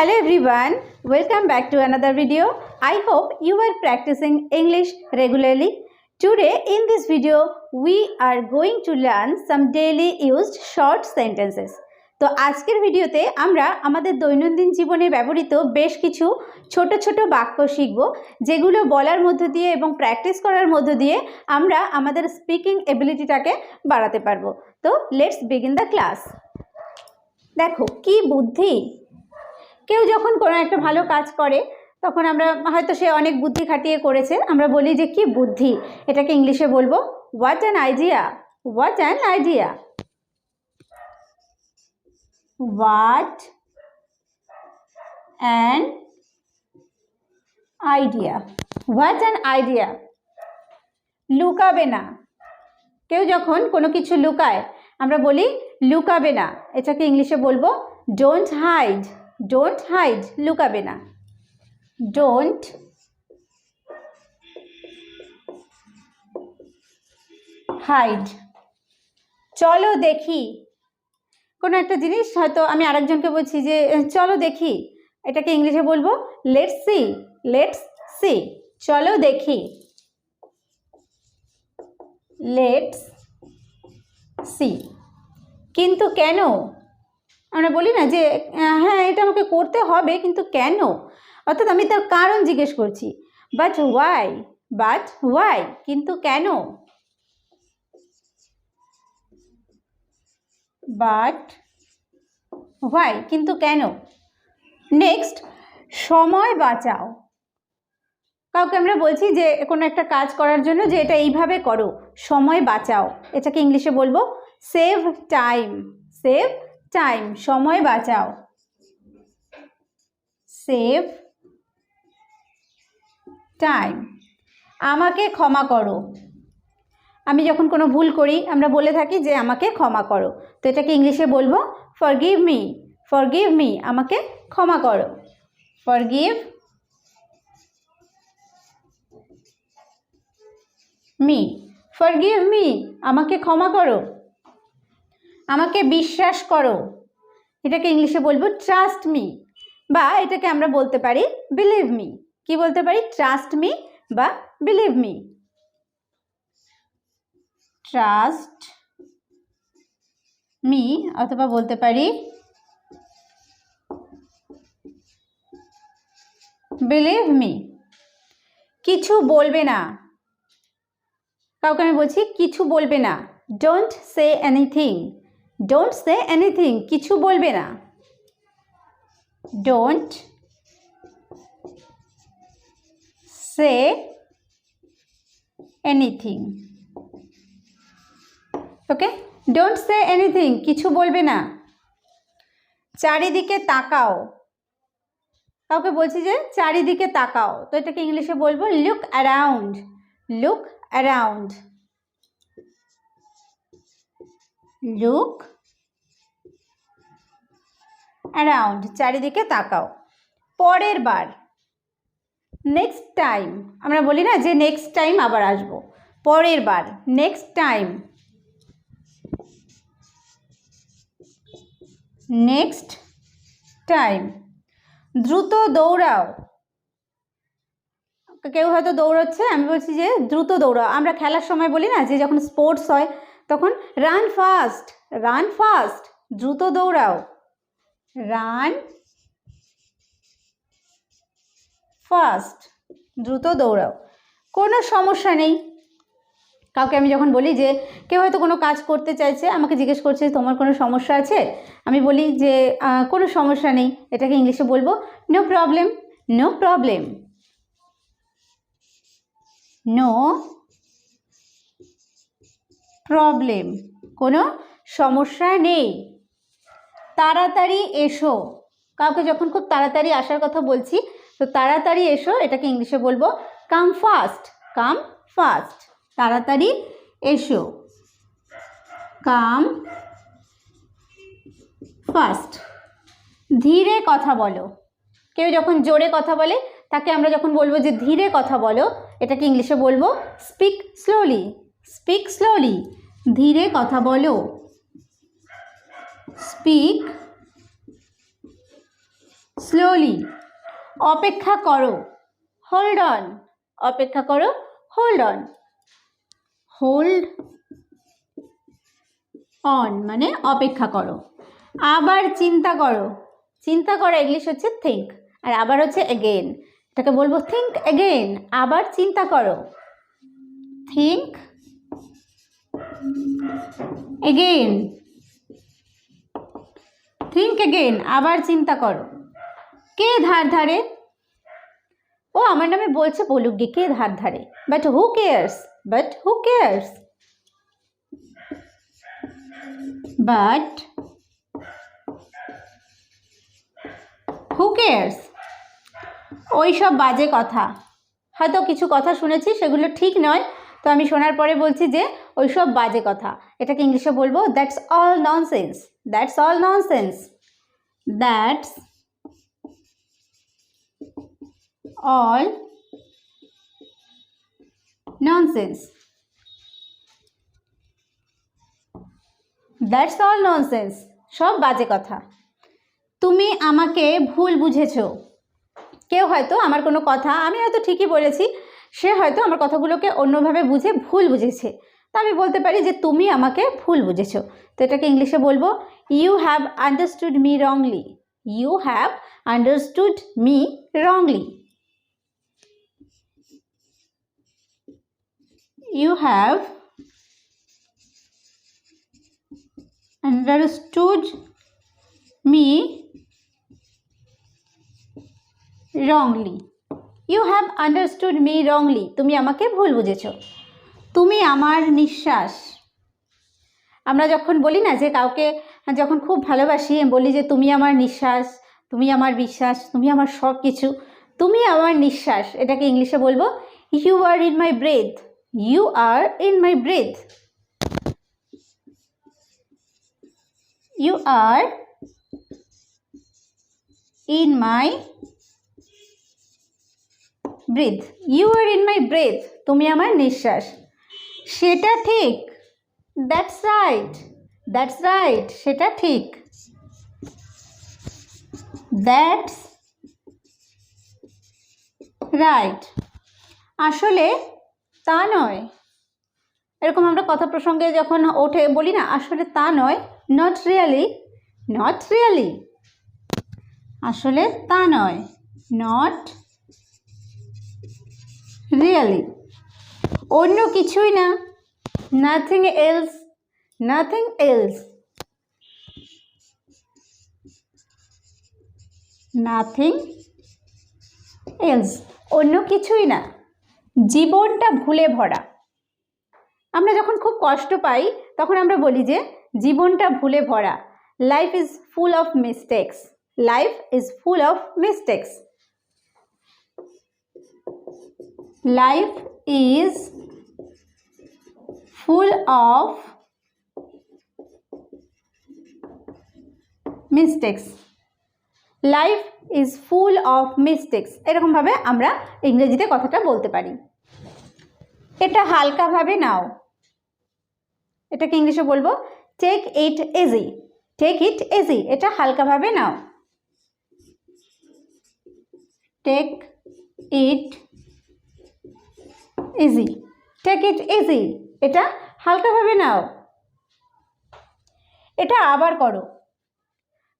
Hello everyone, welcome back to another video. I hope you are practicing English regularly. Today in this video, we are going to learn some daily used short sentences. তো আজকের ভিডিওতে আমরা আমাদের দৈনন্দিন জীবনে ব্যবহৃত বেশ কিছু ছোট ছোট বাক্য শিখব যেগুলো বলার মধ্য দিয়ে এবং প্র্যাকটিস করার মধ্য দিয়ে আমরা আমাদের স্পিকিং এবিলিটিটাকে বাড়াতে পারব তো লেটস বিগিন দ্য ক্লাস দেখো কি বুদ্ধি কেউ যখন কোনো একটা ভালো কাজ করে, তখন আমরা হয়তো সে অনেক বুদ্ধি খাটিয়ে করেছে, আমরা বলি যে কি বুদ্ধি? এটাকে ইংলিশে বলব what an idea what an idea what an idea what an idea লুকাবে না। কেউ যখন কোনো কিছু লুকায়, আমরা বলি, লুকাবে না। এটাকে ইংলিশে বলব ডোন্ট হাইড ডোন্ট হাইড লুকাবে না। ডোন্ট হাইড চলো দেখি। কোনো একটা জিনিস হয়তো আমি আরেকজনকে বলছি যে চলো দেখি। এটাকে ইংলিশে বলব লেটস সি লেটস সি চলো দেখি। লেটস সি কিন্তু কেন? আমরা বলি না যে হ্যাঁ এটা আমাকে করতে হবে, কিন্তু কেন? অর্থাৎ আমি তার কারণ জিজ্ঞেস করছি। বাট ওয়াই বাট ওয়াই কিন্তু কেন? বাট ওয়াই কিন্তু কেন? নেক্সট সময় বাঁচাও। কাউকে আমরা বলছি যে, কোনো একটা কাজ করার জন্য যে, এটা এইভাবে করো। সময় বাঁচাও। এটাকে ইংলিশে বলব সেভ টাইম সেভ টাইম সময় বাঁচাও। সেভ টাইম আমাকে ক্ষমা করো। আমি যখন কোনো ভুল করি, আমরা বলে থাকি যে আমাকে ক্ষমা করো। তো এটাকে ইংলিশে বলব ফরগিভ মি ফরগিভ মি আমাকে ক্ষমা করো। ফরগিভ মি ফরগিভ মি আমাকে ক্ষমা করো। আমাকে বিশ্বাস করো। এটাকে ইংলিশে বলব ট্রাস্ট মি বা এটাকে আমরা বলতে পারি বিলিভ মি কি বলতে পারি? ট্রাস্ট মি বা বিলিভ মি ট্রাস্ট মি অথবা বলতে পারি বিলিভ মি কিছু বলবে না। কাউকে আমি বলছি, কিছু বলবে না। Don't say anything don't say anything কিছু বলবে না। Don't say anything okay don't say anything কিছু বলবে না। চারিদিকে তাকাও। কাউকে বলছি যে চারিদিকে তাকাও। তো এটাকে ইংলিশে বলব look around look around look around চারিদিকে তাকাও। পরের বার। নেক্সট টাইম আমরা বলি না যে নেক্সট টাইম আবার আসব। পরের বার নেক্সট টাইম নেক্সট টাইম দ্রুত দৌড়াও। কেউ হয়তো দৌড়চ্ছে, আমি বলছি যে দ্রুত দৌড়াও। আমরা খেলার সময় বলি না যে যখন স্পোর্টস হয় তখন রান ফাস্ট রান ফাস্ট দ্রুত দৌড়াও। রান ফাস্ট দ্রুত দৌড়াও। কোনো সমস্যা নেই। কাউকে আমি যখন বলি যে, কেউ হয়তো কোনো কাজ করতে চাইছে, আমাকে জিজ্ঞেস করছে, তোমার কোনো সমস্যা আছে? আমি বলি যে কোনো সমস্যা নেই। এটাকে ইংলিশে বলব no problem no problem no problem কোনো সমস্যা নেই। তাড়াতাড়ি এসো। কাউকে যখন খুব তাড়াতাড়ি আসার কথা বলছি, তো তাড়াতাড়ি এসো, এটাকে ইংলিশে বলব কাম ফাস্ট কাম ফাস্ট তাড়াতাড়ি এসো। কাম ফাস্ট ধীরে কথা বলো। কেউ যখন জোরে কথা বলে, তাকে আমরা যখন বলব যে ধীরে কথা বলো, এটাকে ইংলিশে বলব স্পিক স্লোলি স্পিক স্লোলি ধীরে কথা বলো। স্পিক স্লোলি অপেক্ষা করো। হোল্ড অন অপেক্ষা করো। হোল্ড অন হোল্ড অন মানে অপেক্ষা করো। আবার চিন্তা করো। চিন্তা করা ইংলিশ হচ্ছে থিঙ্ক আর আবার হচ্ছে এগেন এটাকে বলব থিঙ্ক এগেন আবার চিন্তা করো। থিঙ্ক এগেন থিঙ্ক এগেন আবার চিন্তা করো। কে ধার ধারে? ও, আমার নামে বলছে বলুক গে কে ধার ধারে। But who cares but who cares but who cares ওই সব বাজে কথা। হয়তো কিছু কথা শুনেছি, সেগুলো ঠিক নয়। তো আমি শোনার পরে বলছি যে ওই সব বাজে কথা। এটাকে ইংলিশে বলব that's all nonsense that's all nonsense that's all nonsense that's all nonsense সব বাজে কথা। তুমি আমাকে ভুল বুঝেছ। কেউ হয়তো আমার কোনো কথা, আমি হয়তো ঠিকই বলেছি সে হয়তো আমার কথাগুলোকে অন্যভাবে বুঝে ভুল বুঝেছে। তো আমি বলতে পারি যে তুমি আমাকে ভুল বুঝেছ। তো এটাকে ইংলিশে বলব you have understood me wrongly you have understood me wrongly you have understood me wrongly. You have understood me wrongly তুমি আমাকে ভুল বুঝেছ। তুমি আমার নিঃশ্বাস। আমরা যখন বলি না যে কাউকে যখন খুব ভালোবাসি, বলি যে তুমি আমার নিঃশ্বাস, তুমি আমার বিশ্বাস, তুমি আমার সব কিছু তুমি আমার নিঃশ্বাস, এটাকে ইংলিশে বলব you are in my breath you are in my breath you are in my breath. You are in my breath. তুমি আমার নিঃশ্বাস। সেটা ঠিক। দ্যাটস রাইট দ্যাটস রাইট সেটা ঠিক। দ্যাটস রাইট আসলে তা নয়। এরকম আমরা কথা প্রসঙ্গে যখন ওঠে বলি না, আসলে তা নয়। নট রিয়ালি নট রিয়ালি আসলে তা নয়। নট রিয়ালি অন্য কিছুই না? Nothing else nothing else nothing else অন্য কিছুই না। জীবনটা ভুলে ভরা। আমরা যখন খুব কষ্ট পাই, তখন আমরা বলি যে, জীবনটা ভুলে ভরা। Life is full of mistakes life is full of mistakes life is full of mistakes life is full of mistakes এরকমভাবে আমরা ইংরেজিতে কথাটা বলতে পারি। এটা হালকাভাবে নাও। এটাকে ইংলিশে বলব take it easy take it easy এটা হালকাভাবে নাও। Take it easy take it easy এটা হালকাভাবে নাও। এটা আবার করো।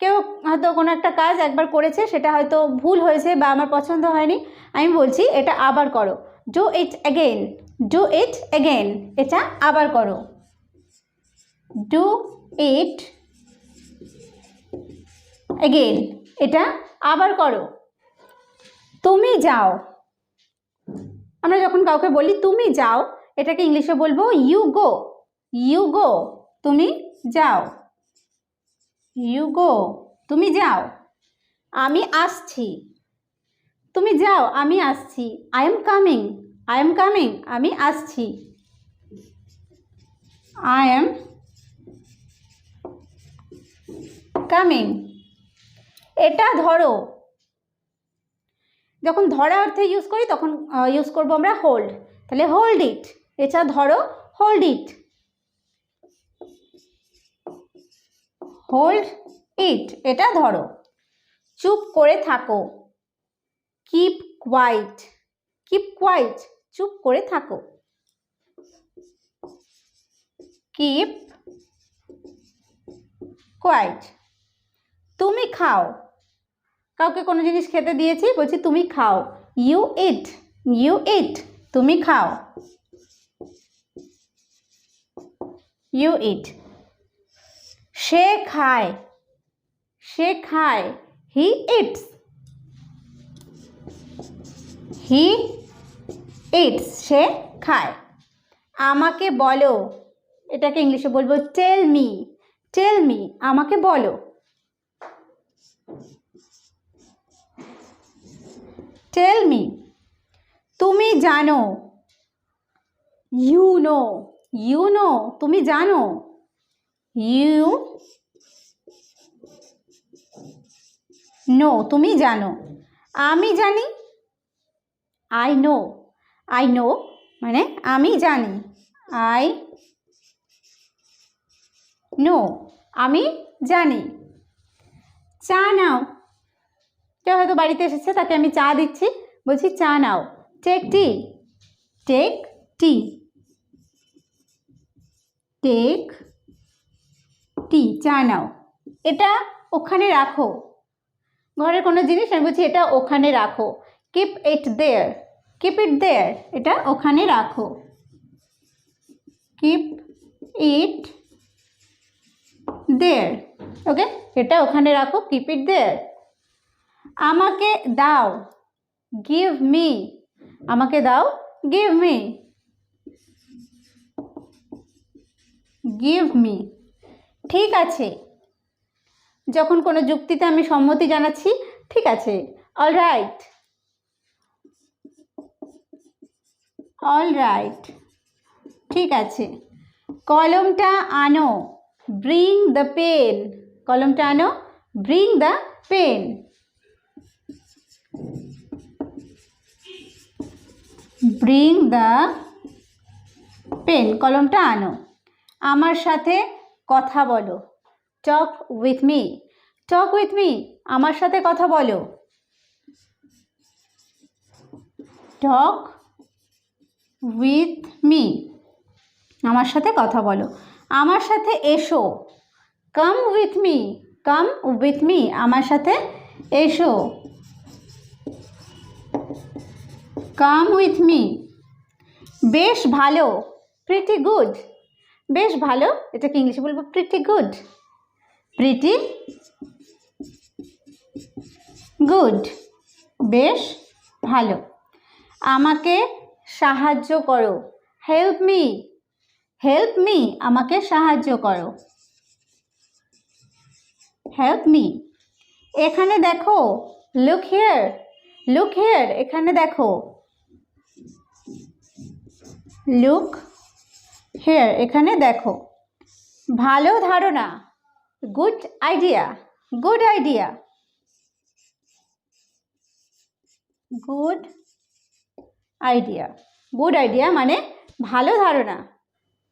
কেউ হয়তো কোনো একটা কাজ একবার করেছে, সেটা হয়তো ভুল হয়েছে বা আমার পছন্দ হয়নি, আমি বলছি এটা আবার করো। Do it again do it again এটা আবার করো। ডু ইট অ্যাগেন এটা আবার করো। তুমি যাও। আমরা যখন কাউকে বলি, তুমি যাও, এটাকে ইংলিশে বলব ইউ গো ইউ গো তুমি যাও ইউ গো তুমি যাও, আমি আসছি, তুমি যাও, আমি আসছি I am coming I am coming আমি আসছি আই এম কামিং এটা ধরো যখন ধরা অর্থে ইউজ করি, তখন ইউজ করব আমরা হোল্ড তাহলে হোল্ড ইট এটা ধরো হোল্ড ইট হোল্ড ইট এটা ধরো। চুপ করে থাকো। কিপ কোয়াইট কিপ কোয়াইট চুপ করে থাকো। কিপ কোয়াইট তুমি খাও। কাউকে কোনো জিনিস খেতে দিয়েছি, বলছি তুমি খাও। ইউ ইট ইউ ইট তুমি খাও। ইউ ইট সে খায় সে খায় হি ইটস হি ইটস সে খায়। আমাকে বলো, এটাকে ইংলিশে বলব টেল মি টেল মি আমাকে বলো। টেল মি তুমি জানো। ইউ নো ইউ নো তুমি জানো। ইউ নো তুমি জানো। আমি জানি। আই নো আই নো মানে আমি জানি। আই নো আমি জানি। চা নাও। কেউ হয়তো বাড়িতে এসেছে, তাকে আমি চা দিচ্ছি। বলছি, চা নাও। Take tea take tea take tea চা নাও। এটা ওখানে রাখো। ঘরের কোনো জিনিস? আমি বলছি, এটা ওখানে রাখো। Keep it there keep it দেয়ার এটা ওখানে রাখো। কিপ ইট দেয়ার ওকে এটা ওখানে রাখো। কিপ ইট দেয়ার আমাকে দাও গিভ মি আমাকে দাও গিভ মি গিভ মি ঠিক আছে। যখন কোনো যুক্তিতে আমি সম্মতি জানাচ্ছি, ঠিক আছে অল রাইট অল রাইট ঠিক আছে। কলমটা আনো ব্রিং দ্য পেন কলমটা আনো bring the pen bring the pen কলমটা আনো। আমার সাথে কথা বলো। Talk with me talk with me আমার সাথে কথা বলো। টক উইথ মি আমার সাথে কথা বলো। আমার সাথে এসো। Come with me come with me আমার সাথে এসো। কাম উইথ মি বেশ ভালো প্রিটি গুড বেশ ভালো, এটাকে ইংলিশে বলব প্রিটি গুড প্রিটি গুড বেশ ভালো। আমাকে সাহায্য করো। হেল্প মি হেল্প মি আমাকে সাহায্য করো। হেল্প মি এখানে দেখো লুক হিয়ার লুক হিয়ার এখানে দেখো। লুক হেয়ার এখানে দেখো। ভালো ধারণা good idea good idea good idea good idea মানে ভালো ধারণা।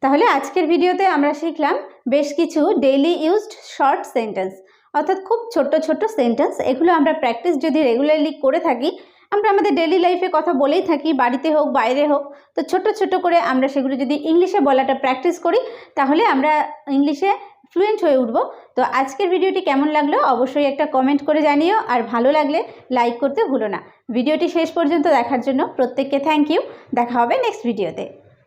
তাহলে আজকের ভিডিওতে আমরা শিখলাম বেশ কিছু ডেইলি ইউজড শর্ট সেন্টেন্স অর্থাৎ খুব ছোট্ট ছোট্ট সেন্টেন্স এগুলো আমরা প্র্যাকটিস যদি রেগুলারলি করে থাকি আমরা আমাদের ডেলি লাইফে কথা বলেই থাকি, বাড়িতে হোক, বাইরে হোক, তো ছোট ছোট করে আমরা সেগুলো যদি ইংলিশে বলাটা প্র্যাকটিস করি, তাহলে আমরা ইংলিশে ফ্লুয়েন্ট হয়ে উঠবো। তো আজকের ভিডিওটি কেমন লাগল অবশ্যই একটা কমেন্ট করে জানিও, আর ভালো লাগলে লাইক করতে ভুলো না। ভিডিওটি শেষ পর্যন্ত দেখার জন্য প্রত্যেককে থ্যাংক ইউ দেখা হবে নেক্সট ভিডিওতে